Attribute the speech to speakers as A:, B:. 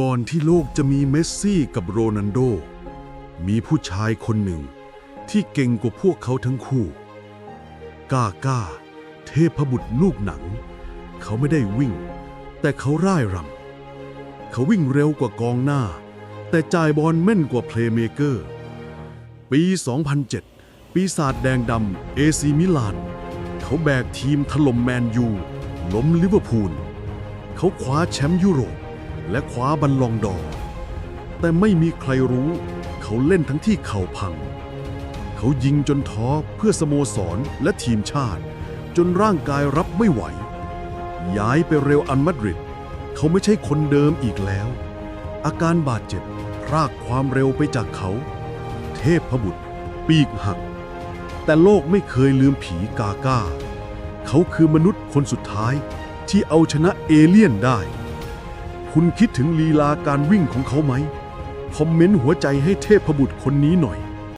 A: ก่อนที่โลกจะมีเมสซี่กับโรนัลโด มีผู้ชายคนหนึ่งที่เก่งกว่าพวกเขาทั้งคู่ กาก้า เทพบุตรลูกหนัง เขาไม่ได้วิ่ง แต่เขาร่ายรำ เขาวิ่งเร็วกว่ากองหน้า แต่จ่ายบอลแม่นกว่าเพลย์เมเกอร์ ปี 2007 ปีศาจแดงดำเอซีมิลาน เขาแบกทีมถล่มแมนยู ล้มลิเวอร์พูล เขาคว้าแชมป์ยุโรป และคว้าบัลลองดอร์แต่ไม่มีใครรู้ เขาเล่นทั้งที่เข่าพัง เขายิงจนท้อเพื่อสโมสรและทีมชาติ จนร่างกายรับไม่ไหว ย้ายไปเรอัลอันมาดริด เขาไม่ใช่คนเดิมอีกแล้ว อาการบาดเจ็บพรากความเร็วไปจากเขา เทพบุตร ปีกหัก แต่โลกไม่เคยลืมผีกาก้า เขาคือมนุษย์คนสุดท้ายที่เอาชนะเอเลี่ยนได้ คุณคิดถึงลีลาการวิ่งของเขาไหม คอมเมนต์หัวใจให้เทพบุตรคนนี้หน่อย